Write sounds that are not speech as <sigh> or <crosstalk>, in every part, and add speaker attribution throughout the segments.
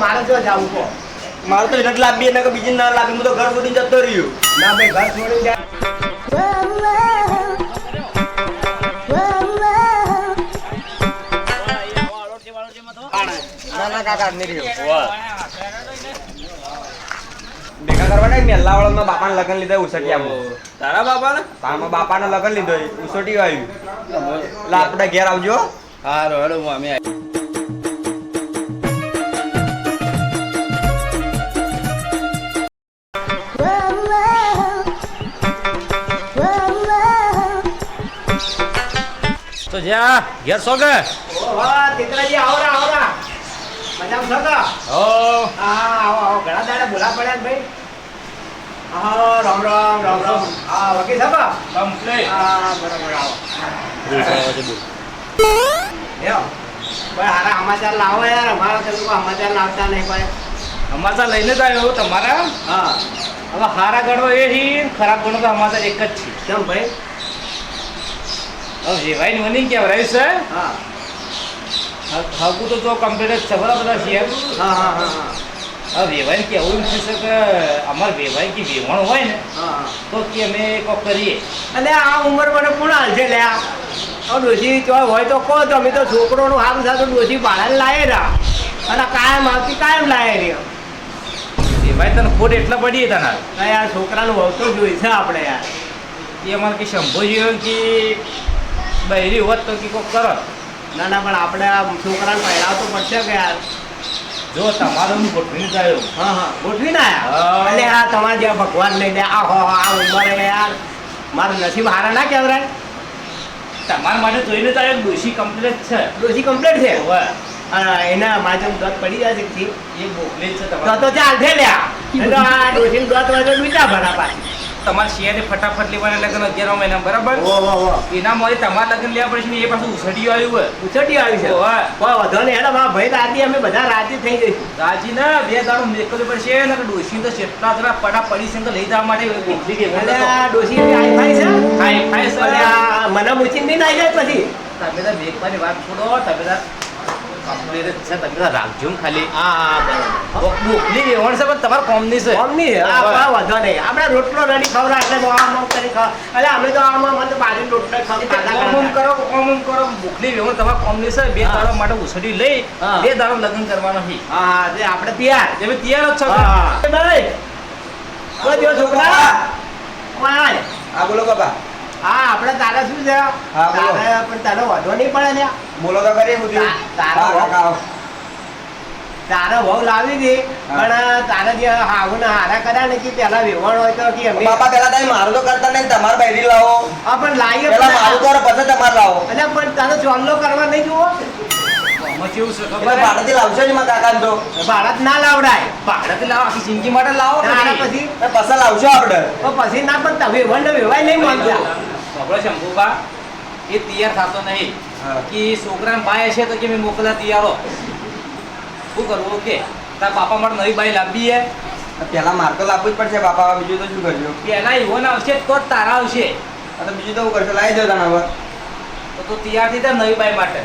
Speaker 1: મારે જો જાવું કહો
Speaker 2: મારે તો એને જ લાવી એને કે. બીજી ના લાવી હું તો ઘર છોડીને જતો રહ્યો
Speaker 1: ના ભાઈ ઘર છોડીને જાય
Speaker 2: ભેગા કરવા મેલ્લા વાળા બાપાને લગન લીધા ઉસટિયામાં
Speaker 3: તારા બાપા ને
Speaker 2: લગન લીધો ઉસટી આવ્યું. એટલે આપણે ઘેર આવજો.
Speaker 3: હું અમે તો જા ઘેર સો કે?
Speaker 1: ઓહો તીતરાજી આવો રા આવો મજામાં છો તો?
Speaker 3: ઓ
Speaker 1: હા આવો આવો. ઘણા દાડા બોલા પડ્યા ને ભાઈ. હા રામ રામ રામ રામ. હા વકીલ સાહેબ
Speaker 3: કમ્પ્લીટ
Speaker 1: હા બરાબર આવો. લ્યો. ભાઈ હારા સમાચાર લાવો યાર. અમારા તો લોકો સમાચાર લાવતા નહીં ભાઈ.
Speaker 3: અમાસા લઈને જ આવ્યો તમારા?
Speaker 1: હા.
Speaker 3: હવે હારા ગણો એ છે ખરાબ ગણો તો અમાસા એક જ છે.
Speaker 1: કેમ ભાઈ?
Speaker 3: ને મને કહેવાય છે
Speaker 1: હા?
Speaker 3: હકુ તો તો કમ્પ્લીટ છે બરાબર છે
Speaker 1: હા હા હા હા.
Speaker 3: હવે વેવાય કેવું છે કે અમારે વેવાય કે વેવણ હોય ને તો કે અમે કોક કરીએ.
Speaker 1: અને આ ઉંમર મને કોણ હાલશે લે આ ડોશી તો હોય તો કહો તો અમે તો છોકરોનું હારું થતું ડોશી ભાડાને લાવે રા અને કાયમ આવતી કાયમ લાવે રે
Speaker 3: વેવાય તને ખોટ એટલા પડીએ તને.
Speaker 1: યાર છોકરાનું વહુ તો જોઈશે આપણે યાર.
Speaker 3: એ અમારે કે શંભુ કે બહેરી હોત તો કોક કરો.
Speaker 1: ના ના પણ આપણે આ છોકરાને પહેરાવતો પડશે કે યાર?
Speaker 3: જો તમારો હું ગોઠવી જ આવ્યો
Speaker 1: હા હા ગોઠવી ના આવ્યા અને આ તમારે જ્યાં ભગવાન લઈને આ હો આ ઉંમરે યાર. મારું નસીબ હારા ના કહેવાય.
Speaker 3: તમારા માટે જોઈને તો દોષી કમ્પ્લીટ છે.
Speaker 1: દોષી કમ્પ્લીટ છે? એના માજમ દોત પડી જાય છે
Speaker 3: એ મોકલે છે
Speaker 1: તો ચાલ છે લ્યા. આ દોત હોય તો બીજા ભરા પાછી.
Speaker 3: તમારે શિયાળે ફટાફટ લેવાના લગ્ન અગિયાર મહિના બરાબર? એના મોડે તમારા લગ્ન લેવા પડશે ને એ પાછું ઉછડી આવ્યું હોય.
Speaker 1: ઉછડી આવ્યું છે?
Speaker 3: ઓવે.
Speaker 1: વધો હેડો મારા ભાઈ રાજી અમે બધા રાજી થઈ જઈશું.
Speaker 3: રાજી ના બે દાડો મેકવું પડશે ને ડોશી તો કેટલા જરા પડા પડી છે તો લઈ જવા માટે. મોકલી દે
Speaker 1: ડોશી એવી ફાઈ છે?
Speaker 3: ખાઈ છે.
Speaker 1: મને મૂચીને નહીં નાઈ જાય પછી.
Speaker 3: તમે તો મેકવાની વાત છોડો તમે તો કમ્પ્લીટ જ છે તમે રાખજો ને ખાલી.
Speaker 1: હા હા બરાબર.
Speaker 3: મોકલી દેવાનું છે પણ તમારે કોમની છે.
Speaker 1: કોમ નહીં આ નહીં. આપણે રોટલો રેડી ખવડા એટલે આમ આમ કરી ખવ એટલે અમે તો આમાં મને તો બાજુ રોટલો ખાવ ખાધા
Speaker 3: કોમ
Speaker 1: કરતા.
Speaker 3: કરો કરો. મોકલી દેવાનું તમારે કોમની છે. બે
Speaker 1: હા.
Speaker 3: માટે ઉછળી લઈ બે દાડો લગ્ન કરવાનો છે.
Speaker 1: હા હા આપણે તૈયાર.
Speaker 3: તમે તૈયાર જ છો
Speaker 1: હા ભાઈ કોઈ દિવસ છોકરા ઓય.
Speaker 2: બોલો બાપા.
Speaker 1: હા આપણે તારે શું છે?
Speaker 2: હા, બોલો.
Speaker 1: તારે પણ તારો વધો નહીં પડે ને.
Speaker 2: બોલો તો કરી હું
Speaker 1: તારો તારે વહુ લાવી દે પણ તારા જે હાવ ને હારા કર્યા ને કે પેલા વેવણ હોય તો કે અમે
Speaker 2: બાપા પેલા તમે મારું તો કરતા નહીં તમારે બૈરી લાવો.
Speaker 1: હા પણ લાવીએ
Speaker 2: પેલા
Speaker 1: પણ-
Speaker 2: મારું કરો પછી તમારે લાવો.
Speaker 1: એટલે પણ તારો ચોલ્લો કરવા નહીં જુઓ?
Speaker 2: ભાડેથી લાવશો જ કાકા તો.
Speaker 1: ભારત ના લાવડાય.
Speaker 3: ભારત લાવો આખી જિંદગી માટે લાવો પછી.
Speaker 1: પછી
Speaker 2: લાવશો આપણે.
Speaker 1: પછી ના પણ તમે વેવાય નહીં માનતા.
Speaker 3: બાબરો શંભુબા એ તૈયાર થતો નહીં. કે છોકરાને બાય છે તો કે મેં મોકલા તૈયારો શું કરવું ઓકે તારા બાપા માટે નવી બાઈ લાવવી હે.
Speaker 2: પેલા માર તો લાવવું જ પડશે બાપા બીજું તો શું કરજો?
Speaker 3: પેલા ઈવોન આવશે તો જ તારા આવશે.
Speaker 2: તો બીજું તો હું કરશો લાવી દો તને હવે.
Speaker 3: તો તું તૈયાર થઈ નવી બાઈ માટે.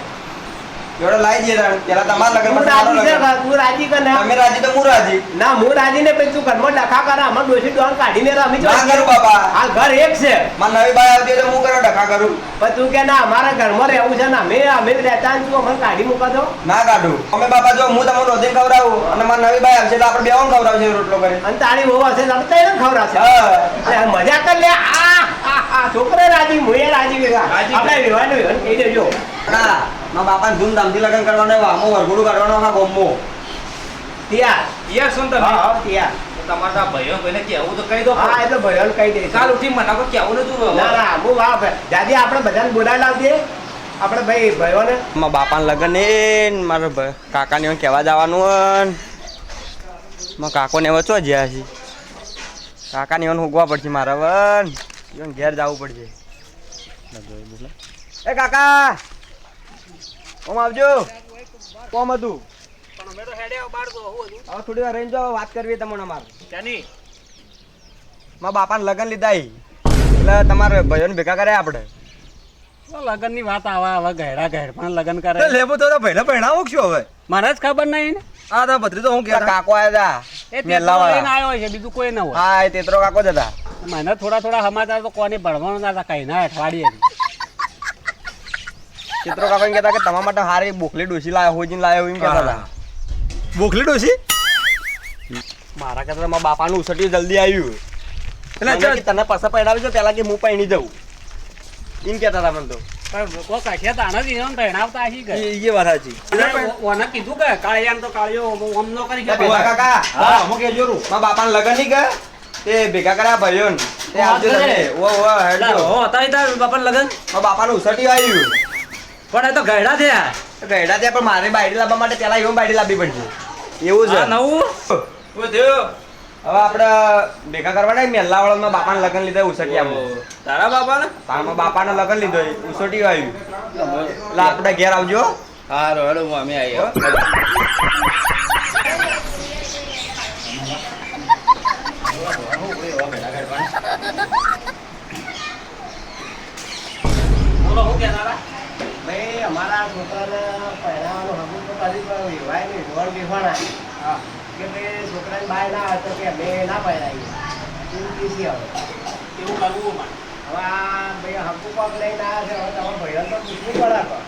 Speaker 2: જોડે લાવી દે તાણ. પેલા તમાર લગન પછી મારું
Speaker 1: રાજી છે
Speaker 2: લગન.
Speaker 1: તું રાજી કે ના?
Speaker 2: તમે રાજી તો હું રાજી.
Speaker 1: ના હું રાજી ને પછી તું ઘરમાં ડખા કરે અમાર ડોશી ડોહા કાઢીને રમી
Speaker 2: ના કરું બાપા.
Speaker 1: હાલ ઘર એક છે.
Speaker 2: મારે નવી બાય આવતી તો હું કરો ડખા કરું.
Speaker 1: પણ તું કે ના અમારા ઘરમાં રહેવું છે ને અમે અમે રહેતા તું અમને કાઢી મૂકા દો
Speaker 2: ના કાઢું. અમે બાપા જો હું તમને રોજે ખવડાવું અને મારે નવી બાઈ આવશે તો આપણે બેવાનું ખવડાવશે રોટલો કરી
Speaker 1: અને તારી બહુ હશે તો તને ખવડાવશે.
Speaker 2: હા.
Speaker 1: મજા કર લે. આ આ છોકરા રાજી એ રાજી. આપણે વિવાહ ને વિવાહ કહી દેજો.
Speaker 2: ના. મારા બાપાને ધૂમધામથી લગન કરવાનો આમો વરઘોડું કાઢવાનો આખા ગોમો.
Speaker 1: ત્યાં
Speaker 3: તૈયાર સુન ને તમે.
Speaker 1: હા હા તૈયાર.
Speaker 3: તો તમારા ભાઈઓ કોઈને કહેવું તો કહી દો.
Speaker 1: હા એટલે ભયન કહી દઈશ.
Speaker 3: કાલ ઉઠી મને કોઈ કહેવું નતું
Speaker 1: ના ના હું વાહ દાદી આપણે બધાને બોલાવી લાવજે. આપણે ભાઈ ભાઈઓને
Speaker 2: મારા બાપાને લગન ને મારા કાકાને એવું કહેવા જવાનું મારા કાકોને હવે ચો જ્યાં છે? કાકાને એવું હોગવા પડશે મારે વન. એવું ઘેર જવું પડશે. એ કાકા! ઓમ આવજો. કોમ હતું?
Speaker 3: પણ અમે તો હેડે બાર તો હું હતું.
Speaker 2: હવે થોડી વાર રહીને જો વાત કરવી તમને અમારે.
Speaker 3: ત્યાંની
Speaker 2: મારા બાપાને લગન લીધા. એટલે તમારે ભાઈઓને ભેગા કર્યા આપણે.
Speaker 4: લગનની વાત આવા આવા ગહેડા ગહેડ પણ લગન કરે.
Speaker 5: લેબો તો ભાઈને પહેણાવો છો હવે?
Speaker 4: મને જ ખબર નહીં ને.
Speaker 5: આ તો ભત્રી તો હું કે
Speaker 2: કાકો આવ્યા
Speaker 4: એ
Speaker 2: મેલા વાળા
Speaker 4: આવ્યો છે બીજું કોઈ ન હોય.
Speaker 2: હા એ તેતરો કાકો જ હતા.
Speaker 4: મને થોડા થોડા સમાચાર તો કોને ભણવાનો હતા કઈ ના અઠવાડિયે.
Speaker 2: તેતરો કાકા કહેતા કે તમારા માટે હારી બોખલી ડોસી લાવ્યો હોજીને લાવ્યો એમ કહેતા હતા.
Speaker 5: બોખલી ડોસી
Speaker 2: મારા કરતા મારા બાપાનું ઉસટ્યું જલ્દી આવ્યું.
Speaker 5: એટલે
Speaker 2: તને પાછા પહેરાવી છે પહેલાં કે હું પહેરી જઉં. એમ કહેતા હતા મને તો.
Speaker 4: બાપા નો
Speaker 2: લગન નહીં ગયા તે ભેગા કર્યા
Speaker 3: ભાઈઓ ને બાપાને લગન?
Speaker 2: બાપા બાપાનું ઉસટ્યું આવ્યું.
Speaker 3: પણ એ તો ગયડા થયા.
Speaker 2: ગયડા ત્યાં પણ મારે બાયડી લાવવા માટે પેલા એવું બાયડી લાવવી પડશે. એવું છે.
Speaker 3: નવું?
Speaker 2: હવે આપણે ભેગા કરવાના મેલા વાળા બાપાને લગન લીધા ઉસટિયામાં
Speaker 3: તારા બાપાને?
Speaker 2: તારમાં બાપાને લગન લીધો ઉસટી આવ્યું. એટલે આપણે ઘેર આવજો.
Speaker 3: હા હું અમે આવી <laughs>
Speaker 4: બોલો હું કહેતા હતા?
Speaker 1: ભાઈ અમારા છોકરાને પહેરાવાનું તો કરી પણ નહીં ઢોળ કે ભાઈ છોકરાની ના હતો કે અમે ના પહેરાવીએ એવું કીધી હવે.
Speaker 4: એવું કરવું
Speaker 1: હવે આ ભાઈ હકુ પગ લઈને આવ્યા છે હવે તમે ભાઈઓ તો પૂછવું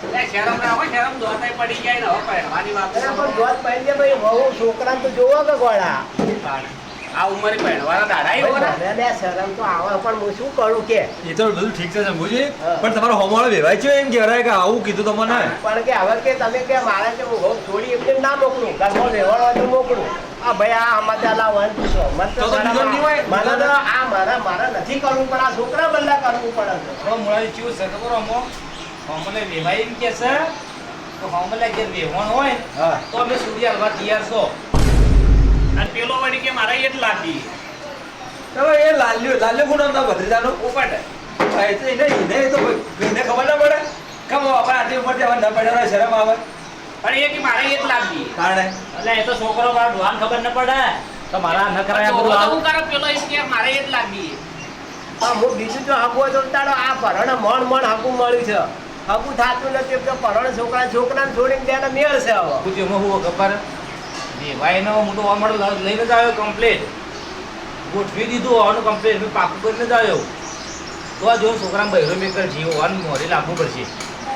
Speaker 1: પડે
Speaker 4: શરમ ના હોય, શરમ દોરતાય પડી જાય ને હવે પહેરવાની વાત
Speaker 1: પણ દોત પહેરી દે ભાઈ વહુ છોકરાને તો જોવો કે ગોળા.
Speaker 4: આ ઉંમરે પહેરવાના દાડા ય હોય ને.
Speaker 1: ભાઈ મને બે શરમ તો આવે પણ હું શું કરું કે?
Speaker 5: એ તો બધું ઠીક છે શંભુજી પણ તમારો હોમવાળો વેવાય છે એમ કહેવાય કે આવું કીધું તમને
Speaker 1: પણ કે હવે કે તમે કે મારે કે હું વહુ છોડી એમને ના મોકલું? ઘરમાં રહેવાનો હોય તો મોકલું. આ ભાઈ આ અમાદાલા વન
Speaker 5: તો
Speaker 1: તો
Speaker 5: તો બીજો નહીં હોય?
Speaker 1: મને તો આ મારા મારે નથી કરવું પણ આ છોકરા બદલા કરવું પડે છે.
Speaker 3: મુળાવી ચીવું છે ખબર અમો. હોમલે વેવાય એમ કે છે તો હોમલે જે વેવણ હોય તો અમે સૂર્ય હલવા તૈયાર છો.
Speaker 4: અને પેલો વળી કે મારે એ જ લાગી.
Speaker 5: હવે એ લાલ્યો લાલ્યો ગુણ હતા ભત્રીજાનો. તો એને એને તો એને ખબર ના પડે. કેમ આપણે આટલી ઉપર જવા ના પડે શરમ આવે?
Speaker 4: પણ એ કે મારે એ જ લાગી.
Speaker 5: કારણે
Speaker 3: એટલે એ તો છોકરો મારા ડોહાન ખબર ન પડે. તો મારા ન કરાય
Speaker 4: તો
Speaker 3: બધું
Speaker 4: હું
Speaker 3: આવું
Speaker 4: કરું પેલો એમ કે મારે એ જ લાગી.
Speaker 1: આ હું બીજું જો હકુ તો તારો આ ભરણ મણ મણ હકુ મળ્યું છે. હકુ થાતું નથી તો પરણ છોકરા છોકરાને છોડીને ત્યાં મેળ છે હવે.
Speaker 3: હું ખબર? હું તો અમર લઈને જ આવ્યો કમ્પ્લેટ ગોઠવી દીધું હોવાનું કમ્પ્લેટ મેં પાકું કરીને જ આવ્યો. તો આ જો છોકરા બહેરો મેકર જીવો હોવાનું મોરી લાવવું પડશે.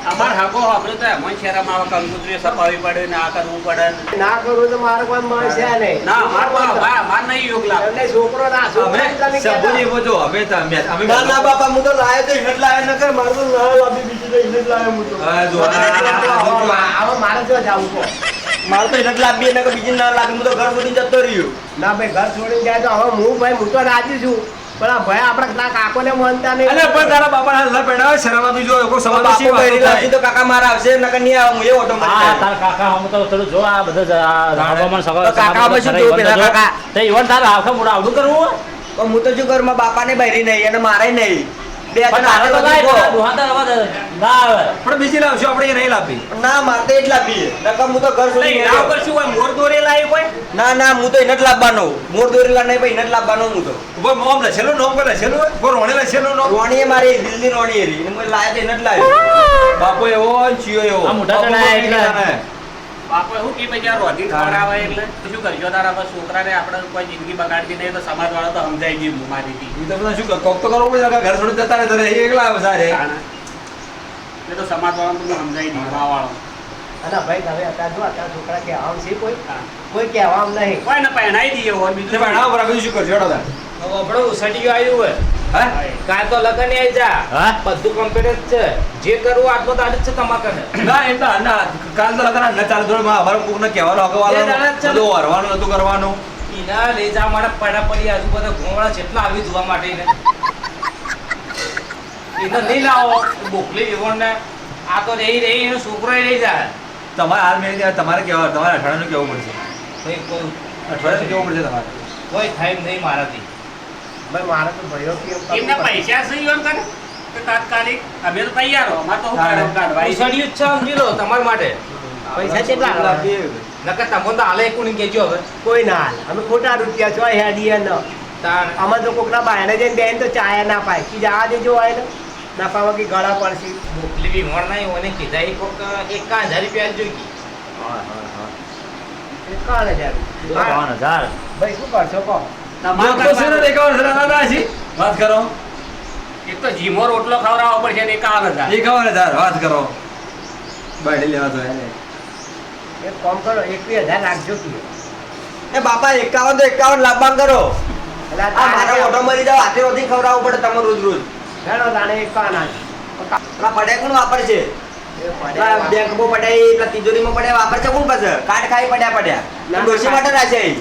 Speaker 4: અમાર હાકો આપણે તો એમાં શરમ આવા કંકુતરી સપાવી પડે ને આ કરવું પડે ના.
Speaker 1: કરું તો મારે કોઈ મળશે નહીં.
Speaker 4: ના અમાર અમાર નહીં યોગ લાગે.
Speaker 1: છોકરો ના
Speaker 5: અમે
Speaker 1: સબુની તમે
Speaker 5: શંભુજી
Speaker 1: કહેતા.
Speaker 5: એમાં જો અમે તો- અમે અમે
Speaker 2: ના ના બાપા હું તો લાયો તો હેડ લાયો ન કર મારું તો ના લાવી બીજું તો જ લાયો હું તો.
Speaker 5: હા, જો
Speaker 1: હવે મારે જો જાવું કહો
Speaker 2: મારે તો જ લાવી એને બીજી ના લાગે હું તો ઘર છોડીને જતો રહ્યો.
Speaker 1: ના ભાઈ ઘર છોડીને જાય તો હવે હું ભાઈ હું તો રાજી છું. પણ આ ભાઈ આપણા ના કાકોને માનતા નહીં.
Speaker 5: અરે પણ તારા બાપા હાલ પહેણાવે શરમ આવતી જો કોઈ સવાલ
Speaker 2: બાપુ લાવશે તો કાકા મારા આવશે નકર નહીં આવું હું એ ઓટો
Speaker 3: હા
Speaker 2: મારી
Speaker 3: તાર કાકા હું તો થોડું જો આ બધા હવામાન સગવડ
Speaker 2: કાકા અમે શું પેલા કાકા?
Speaker 3: તે ઈવન તારા આખા મોડા આવડું કરવું
Speaker 2: પણ હું તો શું કરું મારા બાપાને બહેરી નહીં અને મારે નહીં. બે
Speaker 3: પણ
Speaker 5: બીજી લાવશું આપણે નહીં લાવી
Speaker 2: ના મારે જ લાવવી નકર હું તો ઘર
Speaker 4: એટલે
Speaker 2: છોડીને
Speaker 4: એના
Speaker 2: ગયો.
Speaker 4: ઉપર શું હોય મોર દોરેલા એ કોઈ?
Speaker 2: ના ના હું તો એને જ લાવવાનો. મોર દોરેલા નહીં ભાઈ એને જ લાવવાનો હું તો.
Speaker 5: ઉપર મોમ લખેલું નોમ પર લખેલું હોય? કોઈ રોણે લખેલું નોમ?
Speaker 2: રોણી મારી દિલ્હી રોણી એરી. એને તો એને જ લાવ્યો.
Speaker 5: બાપો એવો ચિયો એવો.
Speaker 3: મોટા એટલે.
Speaker 4: બાપો શું કે ભાઈ જ્યાં રોધી ખવડાવે એટલે શું કરજો તારા પર છોકરાને આપણે કોઈ જિંદગી બગાડતી નહીં તો સમાજ વાળા તો સમજાઈ ગયું મારી હતી
Speaker 5: ઈ શું કોક તો કરવું પડે ઘર છોડી જતા રહે તો એકલા આવે સારે.
Speaker 4: એ તો સમાજ વાળા તો સમજાઈ ગયું વાળો
Speaker 1: અને ભાઈ હવે અત્યારે જો અત્યારે છોકરા કહેવામ છે કોઈ? કોઈ કહેવામ નહીં.
Speaker 4: કોઈ ને પહેણાઈ દઈએ હોય બીજું
Speaker 5: પણ આના શું કરજો? તાર.
Speaker 3: આપણો ઉસટીયો આવ્યું હોય.
Speaker 5: હે
Speaker 3: કાલ તો લગન આવી જા. બધું કમ્પ્લીટ છે. જે કરવું આટલો તો આજ જ છે તમાકને કને
Speaker 5: ના એ તો ના કાલ તો લગન ના ચાલ થોડું અમારે કોક ને કહેવાનો
Speaker 3: ચાલે.
Speaker 5: બધું હરવાનું નતું કરવાનું.
Speaker 3: એના લઈ જા મારા પડા પડી આજુ બધા ઘોંઘળા જેટલા આવી જોવા માટે ને એને નહીં લાવો. બોકલી વિવોણને આ તો રહી રહી એનો છોકરો લઈ જાય
Speaker 5: તમારે હાલ મેં તમારે કેવા તમારે અઠવાડિયાનું કેવું પડશે? અઠવાડિયાનું કેવું પડશે તમારે?
Speaker 3: કોઈ થાય નહીં મારાથી.
Speaker 1: ભાઈ મારે તો ભયો કે
Speaker 4: એમને પૈસા સહી ઈવન કરે? તો તાત્કાલિક અમે તો તૈયાર હો અમાર તો હું
Speaker 5: હા.
Speaker 4: કાઢવા- કાઢવા. ઈ
Speaker 3: ઉસળિયું જ સમજી લો તમાર માટે.
Speaker 1: પૈસા કેટલા આવે?
Speaker 3: નકર તમને તો હાલે કોની કેજો હવે.
Speaker 1: કોઈ ના હાલે. અમે ખોટા રૂપિયા છો હેડીએ ન. આમાં તો કોકના બાયણે જઈને બેન તો ચાયા ના પાય. કી જવા દેજો હોય ને નફા વગી ગળા પડશે.
Speaker 3: મોકલી બી મોર નહીં ઓને કીધા એ કોક એકાવન હજાર રૂપિયા જોઈ
Speaker 1: એકાવન હજાર
Speaker 3: એકાવન હજાર.
Speaker 1: ભાઈ શું કરશો કહો.
Speaker 5: છે છે. વાત કરો.
Speaker 4: એક તો જીમો રોટલો ખવડાવવો પડશે ને એકાવન હજાર
Speaker 5: એકાવન હજાર વાત કરો. બાયડી લેવા તો
Speaker 1: એક કામ કરો એકવીસ હજાર રાખજો
Speaker 2: એ બાપા એકાવન તો એકાવન લાભવાન કરો.
Speaker 1: એટલે આ
Speaker 2: આ મારા ઓટો મરી જાવ હાથે રોથી ખવડાવવું પડે તમે રોજ રોજ.
Speaker 1: હેડો તાણે એકાવન
Speaker 2: પેલા પડ્યા કોણ વાપરશે
Speaker 1: એ પડે.
Speaker 2: પેલા બેંકમાં પડ્યા એ પેલા તિજોરીમાં પડ્યા વાપરશે કોણ પાસે? કાટ ખાઈ પડ્યા પડ્યા. ડોશી માટે રાખે એ.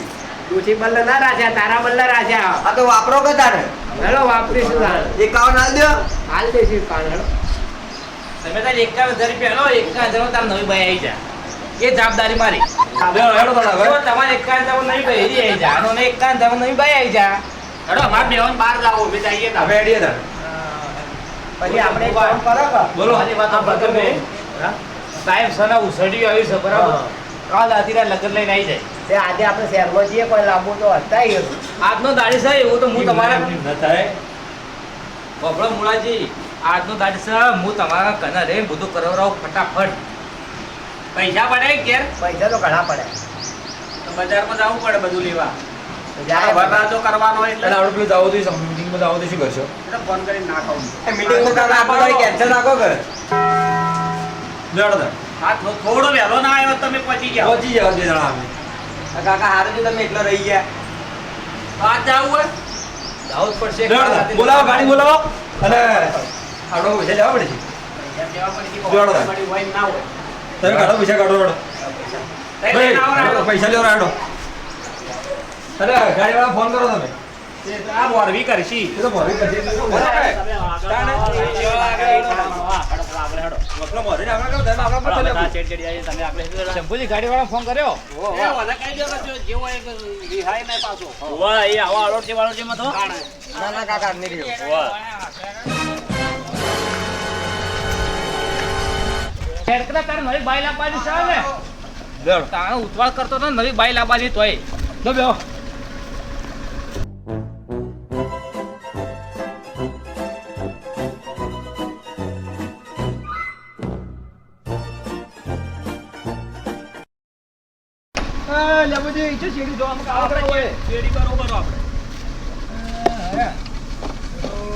Speaker 1: તુલસી બલ્લ ના રાખ્યા તારા બલ્લ રાખ્યા
Speaker 2: આ તો વાપરો કે તારે?
Speaker 1: હેડો વાપરીશું તાણે
Speaker 2: એકાવન હાલ દો
Speaker 1: હાલ દઈશું કાન હેલો.
Speaker 3: તમે તાર એકાવન હજાર રૂપિયા લો એકાવન હજાર તાર નવી બાઈ આવી જા. એ જવાબદારી મારી.
Speaker 5: હેલો
Speaker 3: તમારે એકાવન હજાર નવી ભાઈ આવી જા અને એકાવન હજાર નવી ભાઈ આવી જા.
Speaker 4: હેડો અમારે બેવાને બહાર જાઓ બે જઈએ
Speaker 5: હવે
Speaker 4: તમે
Speaker 5: તાર.
Speaker 1: પછી આપણે કરો
Speaker 5: બોલો.
Speaker 3: મારી વાત.
Speaker 1: હા?
Speaker 3: સાહેબ સના ઉસડી આવી છે બરાબર. કાલ આધીરા લગન લઈને આવી જાય.
Speaker 1: તે આજે આપણે શહેરમાં જઈએ કોઈ લાંબુ તો હતા.
Speaker 3: આજનો દાડી સાહેબ એવું તો હું તમારા
Speaker 5: ન થાય.
Speaker 3: બબડો મુળાજી આજનો દાડી સાહેબ હું તમારા કને રે બધું કરાવરાવ ફટાફટ.
Speaker 4: પૈસા પડે કે
Speaker 1: પૈસા તો ઘણા પડે.
Speaker 4: તો બજારમાં જવું પડે બધું લેવા. કરવાનો એટલે.
Speaker 5: અને આપણે પેલું જાવું તો મીટિંગમાં જાવું તો શું કરશો?
Speaker 4: એટલે ફોન કરીને ના કહું
Speaker 2: એ મીટિંગમાં તારે આપણો કેન્સલ નાખો કે
Speaker 5: લેડો તાણ.
Speaker 4: હા થોડો વહેલો ના આવ્યો. પહોંચી જાઓ.
Speaker 5: પહોંચી જાવ બે જણા અમે
Speaker 2: કાકા હારે જો તમે એકલા રહી ગયા.
Speaker 4: આજ જાવું હોય?
Speaker 3: જાવું જ પડશે.
Speaker 5: બોલાવો ગાડી બોલાવો. અને આડો પૈસા લેવા પડે છે.
Speaker 4: પૈસા. વળી
Speaker 5: તમે કાઢો પૈસા કાઢો. પૈસા લેવા હેડો અરે ગાડીવાળા ફોન કરો તમે.
Speaker 4: આ મોરબી કરશી.
Speaker 5: એ તો મોરી કરશે. તો બોલો ને. તાણે. વકલો મોરીને આપણે કહો, તમે આપણા પર ચાલ્યો.
Speaker 3: શંભુજી ગાડી વાળા ફોન કર્યો?
Speaker 4: એ મને કહી દો જો જેવો એક રિહાઈ નહીં પાછો.
Speaker 2: ના ના. કાકા નહીં રહ્યો
Speaker 3: ખેડકરા તારે નવી બાઈ લાવવાની છે ને. તાણે ઉતવાળ કરતો તો નવી બાઈ લાવવાની તોય. જો બેહો.
Speaker 4: ચેડી બરોબર આપણે.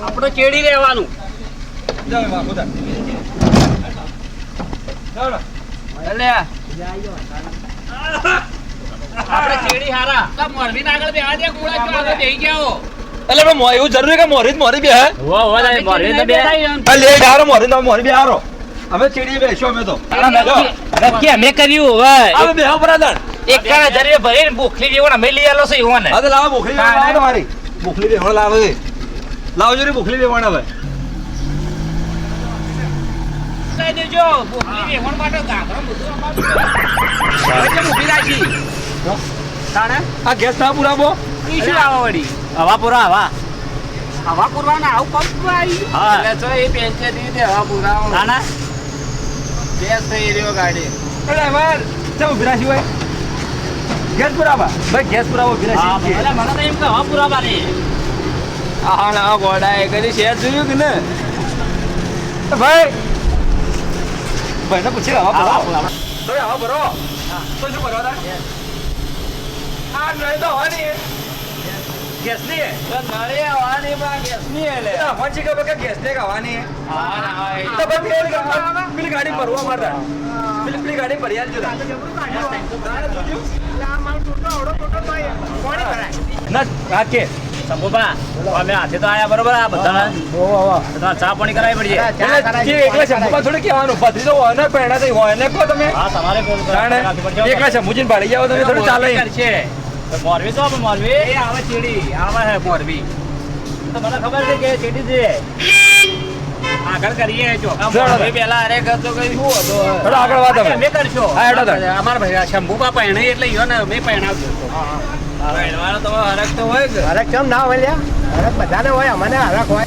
Speaker 4: આપણે ચેડી લેવાનું
Speaker 5: જાઓ એમાં, ખુદા. ચાલો
Speaker 3: એટલે આપણે ચેડી હારા.
Speaker 4: તો મોરબી આગળ બે આ દે કુડા જો આગળ બેહી જાઓ.
Speaker 5: એટલે પણ મો- એવું જરૂરી કે મોરી મોરી બે હે
Speaker 4: મોરબી તો બે
Speaker 5: આ લે હારો મોરી તો મોરી બે હારો. અમે ચીડી બેસ્યો અમે તો. જો,
Speaker 3: નક્કી અમે કર્યું હવે.
Speaker 5: અમે બે બરાબર.
Speaker 3: એક હજાર રૂપિયા ભરીને બોખલી જેવો અમે લઈ આલો છે ઈવોને.
Speaker 5: હા તો લાવો બોખલી બે લાવો. મારી બોખલી બે લાવો એ. જો રે બોખલી હવે.
Speaker 3: કહી દેજો બોખલી વેવણ માટે ગાઘરો બધું અમારું એટલે રાખી. તાણે?
Speaker 5: આ ગેસ તા પુરાબો
Speaker 3: ઈ શું આવા વળી?
Speaker 4: હવા પૂરા હવા. હવા પૂરવાના આવું પંપ આવી
Speaker 3: હા.
Speaker 4: એટલે તો એ પેન્ચે દી દે હવા પૂરા
Speaker 3: તાણે
Speaker 4: બેસ થઈ રહ્યો ગાડી.
Speaker 5: એટલે અમાર ચમ વિરાશી હોય. ગેસ પુરાવા ભાઈ ગેસ પુરાવો વિરાશી
Speaker 3: એટલે મને તો એમ કે હવા પુરાવા રે
Speaker 5: આ ના ગોડા એ કરી શેર જોયું કે ને? ભાઈ! ભાઈ ભાઈને પૂછે હવા
Speaker 3: હવા
Speaker 5: પુરાવો
Speaker 3: પૂરા
Speaker 5: તો હવા ભરો. તો શું ભરવા તા આ નહીં તો હવાની. ગેસની
Speaker 3: નળી આવવાની બા ગેસની એટલે
Speaker 5: હવા છે કે ગેસ ને હવાની.
Speaker 3: હા હા
Speaker 5: તો ભાઈ પેલી ગાડી- ભરવા માટે. પેલી ગાડી ભરી આલજો. ના હા કે
Speaker 3: શંભુભા અમે હાથે તો આયા બરોબર આ બધા ચા પાણી કરાવી પડીએ.
Speaker 5: એકલા શંભુમાં થોડું કહેવાનું? પથરી તો હોય ને પહેણા તો હોય ને કહો તમે.
Speaker 3: હા તમારે
Speaker 5: એકલા શંભુજીને ભાડી જાઓ તમે થોડું ચાલે.
Speaker 3: છે મોરબી તો આપણે મોરબી?
Speaker 4: આવે ચીડી આવે હે મોરબી.
Speaker 3: તો મને ખબર છે કે ચીડી છે.
Speaker 4: આગળ કરીએ જો.
Speaker 3: પેલા અરે કરતો કઈ શું હતો?
Speaker 5: થોડો આગળ વાત હવે.
Speaker 3: અમે કરશો.
Speaker 5: હા હેડો તાણ.
Speaker 4: અમારા ભાઈ શંભુબા પહેણે એટલે યો ને મેં પહેણાવજો.
Speaker 3: પહેરવાનો તો હરક તો હોય
Speaker 1: હરક કેમ ના હોય લ્યા? હરક બધાને હોય અમને હરક હોય.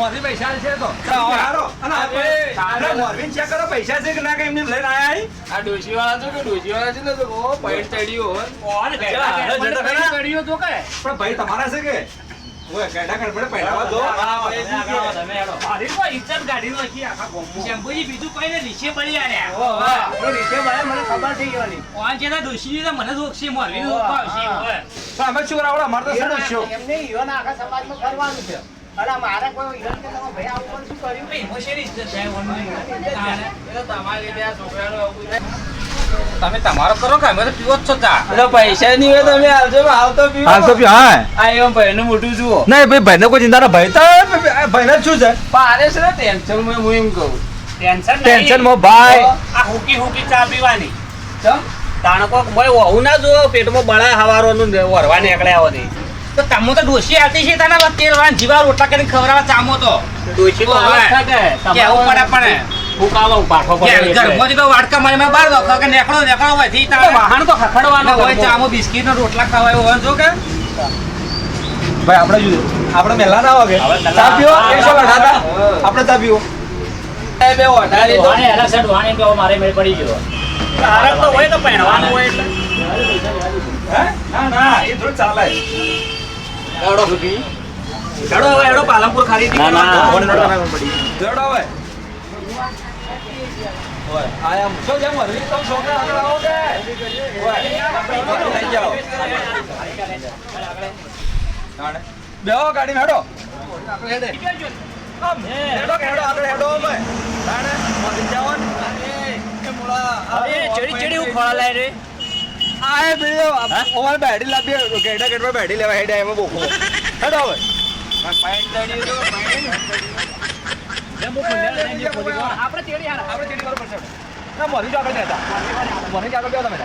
Speaker 3: મોરવી પૈસા છે તો. આ ડોશી વાળા તો કે ડોશી વાળા છે ને તો ઓ પૈડ ચડ્યો હોય.
Speaker 4: કોણ ગયેલા કે?
Speaker 3: જતા
Speaker 4: મને
Speaker 3: ખરા?
Speaker 4: કઈ હા તમે કે મારી કોઈ ઇજ્જત કાઢી નાખી આખા ગામમાં.
Speaker 3: શેમ્પુજી બીજું કોઈ ને નીચે પડી આલ્યા
Speaker 1: ઓ વાહ નીચે મળે મને ખબર થઈ ગઈ
Speaker 3: ઓન છે ને ડોશી ને મને જોક્ષી મોરવી નું
Speaker 1: ઓહ,
Speaker 3: આવશે
Speaker 1: એમ નહીં ઈવન આખા સમાજમાં ફરવાનું છે. અને મારે કોઈ ઈવન કે તમે ભાઈ આવું પણ શું કર્યું?
Speaker 3: ઇમોશનલ ઇજ્જત જાય ઓન એટલે તમારી લીધે આ છોકરાનું આવું તમે તમારો કરો કે અમે તો પીવો જ છો ચા.
Speaker 6: પૈસા નહીં હોય તમે આવજો હાલ તો પીવો.
Speaker 5: હાલ તો પી- હા.
Speaker 6: આ એમ ભાઈ નું મોટું જુઓ
Speaker 5: નહીં ભાઈ ભાઈને કોઈ ચિંતા ના ભાઈ તો ભાઈને જ શું છે?
Speaker 6: પારે છે ને ટેન્શનમાં હું એમ કહું.
Speaker 4: ટેન્શન નહીં.
Speaker 5: ટેન્શનમાં ભાઈ.
Speaker 4: આ હુકી હુકી ચા પીવાની.
Speaker 6: ચમ?
Speaker 4: તાણકો ભાઈ વહુ ના જો પેટમાં બળા હવારોનું નું વરવા નીકળ્યા હોતી
Speaker 3: તો તમો તો ડોસી આવતી છે તને તેલ વાન જીવા રોટલા કરીને ખવડાવવા ચામો તો.
Speaker 4: ડોસી તો. કે
Speaker 3: કેવું પડે પણ?
Speaker 4: ફૂકાવો પાઠો પડે
Speaker 3: ઘર-
Speaker 4: એટલે.
Speaker 3: ઘરમાંથી વાટકા મારી માં બાર દો કે નેકળો નેકળો હોયથી તારે
Speaker 4: વાહન તો ખખડવાનો
Speaker 3: હોય ચામો બિસ્કિટ નો રોટલા ખવાયો હોય જો કે.
Speaker 5: ભાઈ આપણે જો આપણે મહેલા ના
Speaker 4: આવે
Speaker 5: ચા પીવો એકસો અઢાર આપણે ચા પીઓ.
Speaker 6: એ બે ઓઢારી તો
Speaker 4: ડોહાને હેલા છે, ડોહાને કેવો મારે મેળ પડી ગયો. તારક તો હોય તો પહેરવાનું હોય એટલે.
Speaker 5: હે? ના ના એ થોડું ચાલે.
Speaker 6: સુધી
Speaker 4: હવે હેડો પાલનપુર ખરીદી કરવા.
Speaker 5: જોડો હવે. ઓય આયા મૂછો જેમ વરવી તો છોકરા આગળ આવો કે? ઓય થઈ જાઓ બેહો ગાડીમાં હેડો. આપણે હેડે હેડો કે હેડો આપણે હેડો અમે તાણે મળી જાઓ એ મોળા
Speaker 4: એ ચડી ચડી હું ખોળા લાય રે.
Speaker 5: આય બીજો ઓવર બેડી લાવી ગેડા ગેડવા બેડી લેવા હેડે એમાં બોકો. હેડો હવે.
Speaker 4: આપણે ચડી હારા.
Speaker 5: આપણે ચેડી પર પડશે. ના મોરી જ આગળ જતા મોરી જ આગળ બેહો તમે.